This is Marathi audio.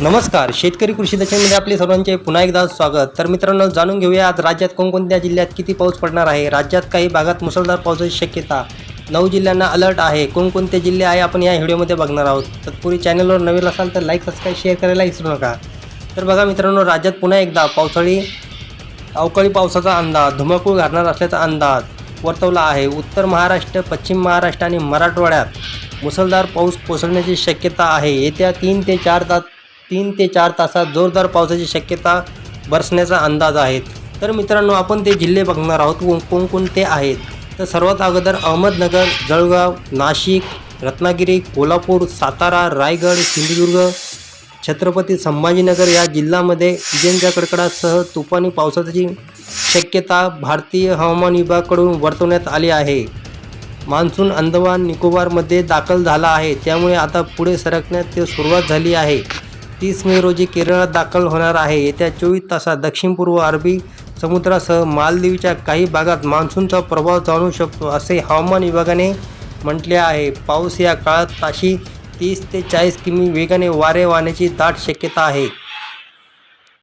नमस्कार. शेतकरी कृषी दशेमध्ये आपले सर्वांचे पुन्हा एकदा स्वागत. तर मित्रांनो जाणून घेऊया आज राज्यात कोणकोणत्या जिल्ह्यात किती पाऊस पडणार आहे? राज्यात काही भागात मुसळधार पावसाची शक्यता. नऊ जिल्ह्यांना अलर्ट आहे. कोणकोणते जिल्हे आहे आपण या व्हिडिओमध्ये बघणार आहोत. तत्पूर्वी चॅनलवर नवीन असाल तर लाईक सबस्क्राईब शेअर करायला विसरू नका. तर बघा मित्रांनो राज्यात पुन्हा एकदा पावसाळी अवकाळी पावसाचा अंदाज धुमाकूळ घालणार असल्याचा अंदाज वर्तवला आहे. उत्तर महाराष्ट्र पश्चिम महाराष्ट्र आणि मराठवाड्यात मुसळधार पाऊस कोसळण्याची शक्यता आहे. येत्या तीन ते चार तास तीन ते चार तासात जोरदार पावसाची शक्यता बरसण्याचा अंदाज आहे. तर मित्रांनो आपण ते जिल्हे बघणार आहोत. कोण कोणकोणते आहेत? तर सर्वात अगोदर अहमदनगर जळगाव नाशिक रत्नागिरी कोल्हापूर सातारा रायगड सिंधुदुर्ग छत्रपती संभाजीनगर या जिल्ह्यामध्ये विजेंच्या कडकडासह तुफानी पावसाची शक्यता भारतीय हवामान विभागाकडून वर्तवण्यात आली आहे. मान्सून अंदमान निकोबारमध्ये दाखल झाला आहे. त्यामुळे आता पुढे सरकण्यात ते सुरुवात झाली आहे. तीस मे रोजी केरळात दाखल होणार आहे. येत्या चोवीस तासात दक्षिण पूर्व अरबी समुद्रासह मालदीवच्या काही भागात मान्सूनचा प्रभाव जाणू शकतो असे हवामान विभागाने म्हटले आहे. पाऊस या काळात ताशी तीस ते चाळीस किमी वेगाने वारे वाहण्याची दाट शक्यता आहे.